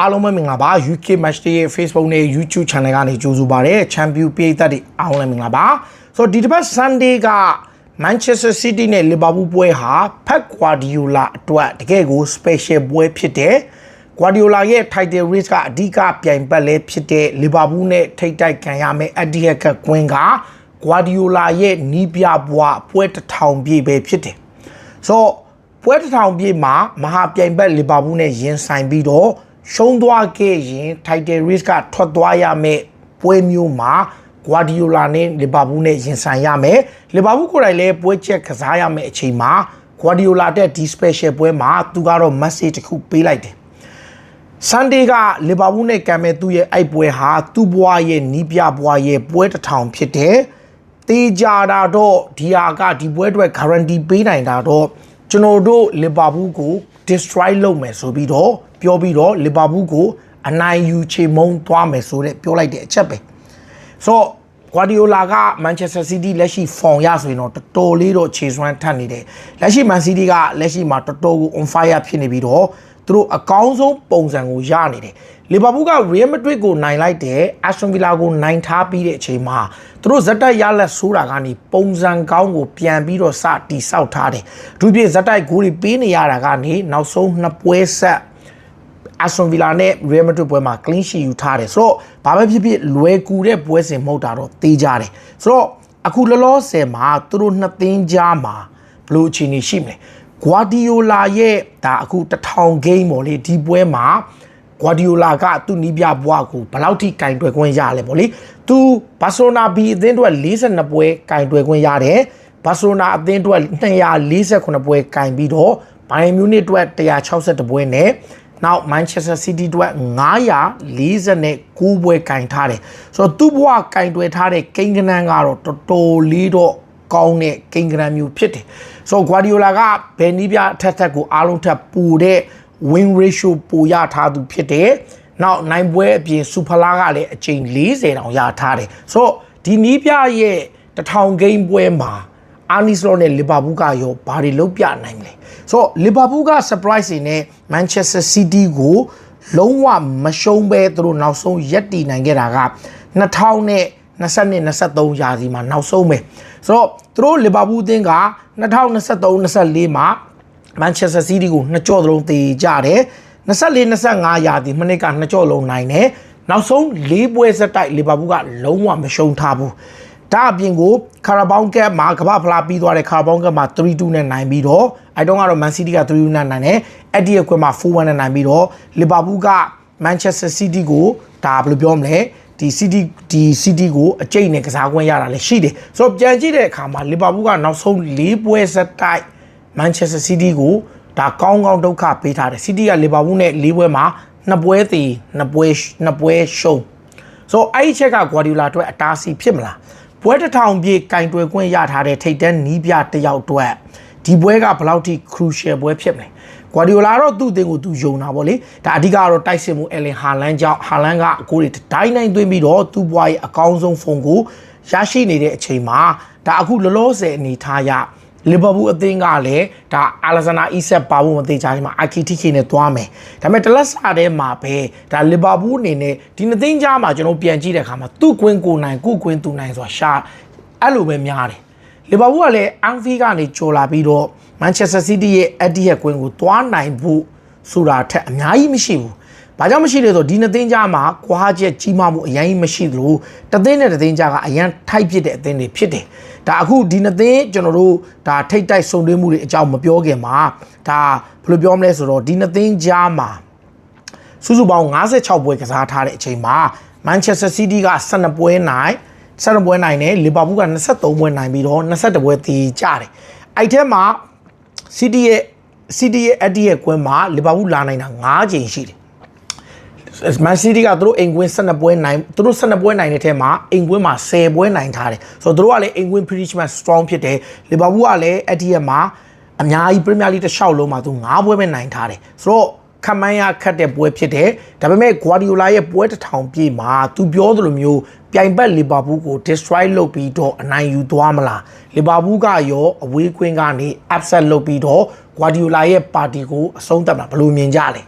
အားလုံးပဲမင်္ဂလာပါ UK Match Day ရဲ့ Facebook နဲ့ YouTube Channel ကနေကြိုဆိုပါရစေ Champion ပြည်သက်တွေအားလုံးလည်းမင်္ဂလာပါဆိုတော့ဒီတစ်ပတ် Sunday က Manchester City နဲ့ Liverpool ပွဲဟာ Pep Guardiola အတွက်တကယ်ကို special ပွဲဖြစ်တယ် Guardiola ရဲ့ title race ကအဓိကပြိုင်ပတ်လဲဖြစ်တဲ့ Liverpool နဲ့ထိပ်တိုက်ခံရမယ်အဒီဟက်ကကွင်းက Guardiola ရဲ့နီးပြဘွားပွဲတစ်ထောင်ပြည့်ပဲဖြစ်တယ်ဆိုတော့ပွဲတစ်ထောင်ပြည့်မှာမဟာပြိုင်ဘက်လီဗာပူးနဲ့ရင်ဆိုင်ပြီးတော့ ရှုံးသွားခဲ့ရင် title race ကထွက်သွားရမယ့်ပွဲမျိုးမှာဂွာဒီယိုလာနဲ့လီဗာပူးနဲ့ရင်ဆိုင်ရမယ်လီဗာပူးကိုယ်တိုင်လည်းပွဲချက်ကစားရမယ့်အချိန်မှာဂွာဒီယိုလာတဲ့ဒီ special ပွဲမှာသူကတော့ message တစ်ခုပေးလိုက်တယ်ဆန်ဒေးကလီဗာပူးနဲ့ကံမဲ့သူ့ရဲ့အိုက်ပွဲဟာသူ့ဘွားရဲ့နီးပြဘွားရဲ့ပွဲတစ်ထောင်ဖြစ်တယ်။တေးကြတာတော့ဒီဟာကဒီပွဲအတွက် guarantee ပေးနိုင်တာတော့ကျွန်တော်တို့လီဗာပူးကို destroy လုပ်မယ်ဆိုပြီးတော့ပြောပြီးတော့လီဗာပူးကိုအနိုင်ယူချေမုန်းသွားမယ်ဆိုတဲ့ပြောလိုက်တဲ့အချက်ပဲ။ဆိုတော့ဂွာဒီယိုလာကမန်ချက်စတာစီးတီးလက်ရှိဖောင်ရဆိုရင်တော့တော်တော်လေးတော့ခြေစွမ်းထပ်နေတယ်။လက်ရှိမန်စီးတီးကလက်ရှိမှာတော်တော်ကို on fire ဖြစ်နေပြီးတော့ သူတို့အကောင်းဆုံးပုံစံကိုရနေတယ်။လီဗာပူးက Real Madrid ကိုနိုင်လိုက်တယ်။ Aston Villa ကိုနိုင်ထားပြီးတဲ့အချိန်မှာသူတို့ဇက်တိုက်ရလက်ဆိုးတာကနေပုံစံကောင်းကိုပြန်ပြီးတော့စတီဆောက်ထားတယ်။အထူးဖြင့်ဇက်တိုက်ဂိုးတွေပေးနေရတာကနေနောက်ဆုံးနှစ်ပွဲဆက်အဆွန်ဗီလာနဲ့ Real Madrid ပွဲမှာ clean sheet ယူထားတယ်ဆိုတော့ဘာပဲဖြစ်ဖြစ်လွယ်ကူတဲ့ပွဲစဉ်မဟုတ်တာတော့သိကြတယ်ဆိုတော့အခုလောလောဆယ်မှာသူတို့နှစ်သင်းကြားမှာဘယ်လိုအခြေအနေရှိမလဲ ဂွာဒီယိုလာရဲ့ဒါအခုတထောင်ဂိမ်းပေါ့လေဒီပွဲမှာဂွာဒီယိုလာကသူ့နီးပြဘွားကိုဘယ်လောက်ထိကင်တွယ်ခွင့်ရလဲပေါ့လေသူဘာဆိုနာဘီအသင်းအတွက်42ပွဲကင်တွယ်ခွင့်ရတယ်ဘာဆိုနာအသင်းအတွက်248ပွဲကင်ပြီးတော့ဘိုင်မြူနစ်အတွက်162ပွဲနဲ့နောက် Manchester City အတွက်949ပွဲကင်ထားတယ်ဆိုတော့သူ့ဘဝကင်တွယ်ထားတဲ့ကိန်းကနန်းကတော့တော်တော်လေးတော့ကောင်းတဲ့ကိန်းကနန်းမျိုးဖြစ်တယ် ဆိုတော့ Guardiola ကဘယ်နည်းပြအထက်ထက်ကိုအားလုံးထက်ပိုတဲ့ win ratio ပိုရထားသူဖြစ်တယ်နောက်နိုင်ပွဲအပြင်စူဖလာကလည်းအချိန်40တောင်ရထားတယ်ဆိုတော့ဒီနီးပြရဲ့တထောင်ဂိမ်းပွဲမှာအာနီစလောနဲ့လီဗာပူးကရောဘာတွေလုပ်ပြနိုင်မလဲဆိုတော့လီဗာပူးက surprise နေနဲ့ Manchester City ကိုလုံးဝမရှုံးပဲသူတို့နောက်ဆုံးရက်တည်နိုင်ခဲ့တာက2000နဲ့ 22 23ရာသီမှာနောက်ဆုံးပဲဆိုတော့သူတို့လီဗာပူးအသင်းက2023 24မှာ Manchester City ကိုနှစ်ကြော့သလုံးတေကြတယ်24 25ရာသီမိနစ်ကနှစ်ကြော့လုံးနိုင်တယ်နောက်ဆုံး၄ပွဲဆက်တိုက်လီဗာပူးကလုံးဝမရှုံးထားဘူးဒါအပြင်ကိုကာရာဘောင်းကက်မှာကမ္ဘာဖလားပြီးသွားတဲ့ကာရာဘောင်းကက်မှာ3-2နဲ့နိုင်ပြီးတော့အဲတုန်းကတော့ Man City က3-2နဲ့နိုင်တယ်အဲ့ဒီအခွင့်မှာ4-1နဲ့နိုင်ပြီးတော့လီဗာပူးက Manchester City ကိုဒါဘယ်လိုပြောမလဲ ဒီ City ဒီ City ကိုအကျိတ်နဲ့ကစားခွင့်ရတာလည်းရှိတယ်ဆိုတော့ပြန်ကြည့်တဲ့အခါမှာလီဗာပူးကနောက်ဆုံး၄ပွဲဆက်တိုက် Manchester City ကိုဒါကောင်းကောင်းဒုက္ခပေးထားတယ် City ကလီဗာပူးနဲ့၄ပွဲမှာနှစ်ပွဲတည်နှစ်ပွဲနှစ်ပွဲရှုံးဆိုတော့အဲ့ဒီချက်က Guardiola အတွက်အတားအဆီးဖြစ်မလားပွဲတစ်ထောင်ပြည့်ကင်တွယ်ခွင့်ရထားတဲ့ထိတ်တန်းနီးပြတစ်ယောက်အတွက်ဒီပွဲကဘယ်လောက်ထိ crucial ပွဲဖြစ်မလဲ ဂွာဒီယိုလာတော့သူ့အသင်းကိုသူယုံတာပေါ့လေဒါအဓိကတော့တိုက်စစ်မှုအလင်ဟာလန်ကြောင့်ဟာလန်ကအကိုတွေဒိုင်းနိုင်သွင်းပြီးတော့သူ့ဘွားရဲ့အကောင်းဆုံးဖုန်ကိုရရှိနေတဲ့အချိန်မှာဒါအခုလောလောဆယ်အနေထားရလီဗာပူးအသင်းကလည်းဒါအာလက်ဇန်နာအီဆက်ပါဖို့မသေးချာဒီမှာအာကီတီခေနဲ့သွားမယ်ဒါပေမဲ့တလက်စာထဲမှာပဲဒါလီဗာပူးအနေနဲ့ဒီနှစ်သင်းကြားမှာကျွန်တော်ပြန်ကြည့်တဲ့အခါမှာသူ့ကွင်းကိုနိုင်ကိုကွင်းသူနိုင်ဆိုတာရှာအဲ့လိုပဲများတယ် လီဗာပူးကလည်းအန်ဖီကနေကြော်လာပြီးတော့မန်ချက်စတာစီးတီးရဲ့အက်ဒီရဲ့ကွင်းကိုသွားနိုင်ဖို့ဆိုတာထက်အများကြီးမရှိဘူး။ဘာကြောင့်မရှိလဲဆိုတော့ဒီနှစ်သင်းကြားမှာကွာချက်ကြီးမားမှုအရင်မရှိသလိုတသင်းနဲ့တသင်းကြားကအရန်ထိုက်ဖြစ်တဲ့အသင်းတွေဖြစ်တယ်။ဒါအခုဒီနှစ်သင်းကျွန်တော်တို့ဒါထိတ်တိုက်ဆုံတွဲမှုတွေအကြောင်းမပြောခင်မှာဒါဘယ်လိုပြောမလဲဆိုတော့ဒီနှစ်သင်းကြားမှာစုစုပေါင်း56ပွဲကစားထားတဲ့အချိန်မှာမန်ချက်စတာစီးတီးက12ပွဲနိုင် 12ပွဲနိုင်တယ်လီဗာပူးက23ပွဲနိုင်ပြီးတော့21ပွဲတည်ကြတယ်။အဲ့ထဲမှာ City ရဲ့ City ရဲ့အက်ဒီရဲ့ကွင်းမှာလီဗာပူးလာနိုင်တာ9ချိန်ရှိတယ်။ Man City ကသူတို့အိမ်ကွင်း12ပွဲနိုင်သူတို့12ပွဲနိုင်တဲ့ထဲမှာအိမ်ကွင်းမှာ10ပွဲနိုင်ထားတယ်ဆိုတော့သူတို့ကလည်းအိမ်ကွင်း Preachment strong ဖြစ်တယ်လီဗာပူးကလည်းအက်ဒီရဲ့မှာအများကြီး Premier League တစ်လျှောက်လုံးမှာသူ9ပွဲပဲနိုင်ထားတယ်ဆိုတော့ခမန်းရခတ်တဲ့ပွဲဖြစ်တယ်ဒါပေမဲ့ Guardiola ရဲ့ပွဲတစ်ထောင်ပြည့်မှာသူပြောသလိုမျိုး ပြိုင်ဘက်လီဗာပူးကို destroy လုပ်ပြီးတော့အနိုင်ယူသွားမလားလီဗာပူးကရောအဝေးကွင်းကနေ upset လုပ်ပြီးတော့ Guardiola ရဲ့ပါတီကိုအဆုံးသတ်မှာဘယ်လိုမြင်ကြလဲ